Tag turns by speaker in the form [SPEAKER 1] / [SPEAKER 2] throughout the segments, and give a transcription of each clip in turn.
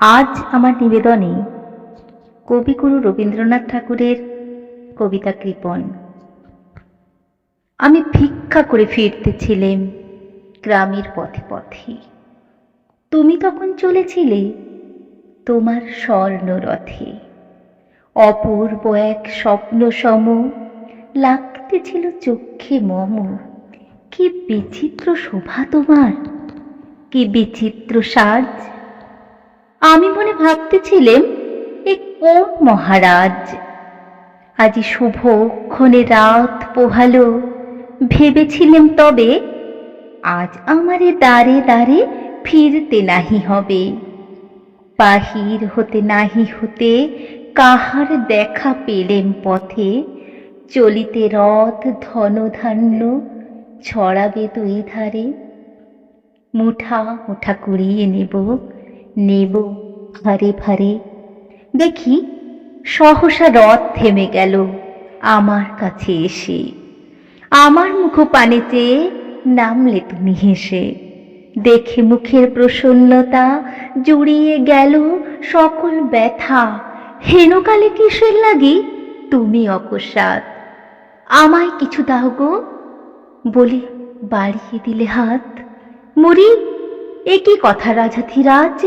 [SPEAKER 1] আজ আমার নিবেদনে কবিগুরু রবীন্দ্রনাথ ঠাকুরের কবিতা কৃপণ। আমি ভিক্ষা করে ফিরতেছিলেম গ্রামের পথে পথে। তুমি তখন চলেছিলে তোমার স্বর্ণরথে। অপূর্ব এক স্বপ্ন সম লাগতেছিল চক্ষে মম। কি বিচিত্র শোভা তোমার, কি বিচিত্র সাজ। আমি মনে ভাবতেছিলেম, এ কোন মহারাজ? আজি শুভ ক্ষণে রাত পোহালো, ভেবেছিলেম তবে আজ আমারে দাঁড়ে দাঁড়ে ফিরতে নাহি হবে। বাহির হতে নাহি হতে কাহার দেখা পেলেম পথে, চলিতে রথ ধনধান্য ছড়াবে দুই ধারে। মুঠা মুঠা কুড়িয়ে নেব নেব ভারে ভারে দেখি সহসা রথ থেমে গেল আমার কাছে এসে। আমার মুখ পানে চেয়ে নামলে তুমি হেসে। দেখে মুখের প্রসন্নতা জুড়িয়ে গেল সকল ব্যথা। হেনকালে কিসের লাগি? তুমি অকস্মাৎ। আমায় কিছু দাও গো। বলে বাড়িয়ে দিলে হাত। মরি এ কি কথা রাজাধিরাজ?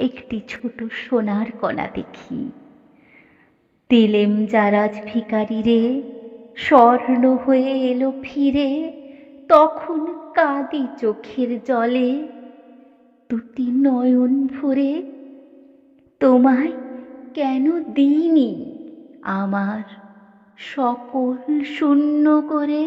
[SPEAKER 1] একটি ছোট সোনার কণা দেখি। দিলেম যারাজ ভিকারি রে, স্বর্ণ হয়ে এলো ফিরে, তখন কাঁদি চোখের জলে। দুটি নয়ন ভরে, তোমায় কেন দিইনি? আমার সকল শূন্য করে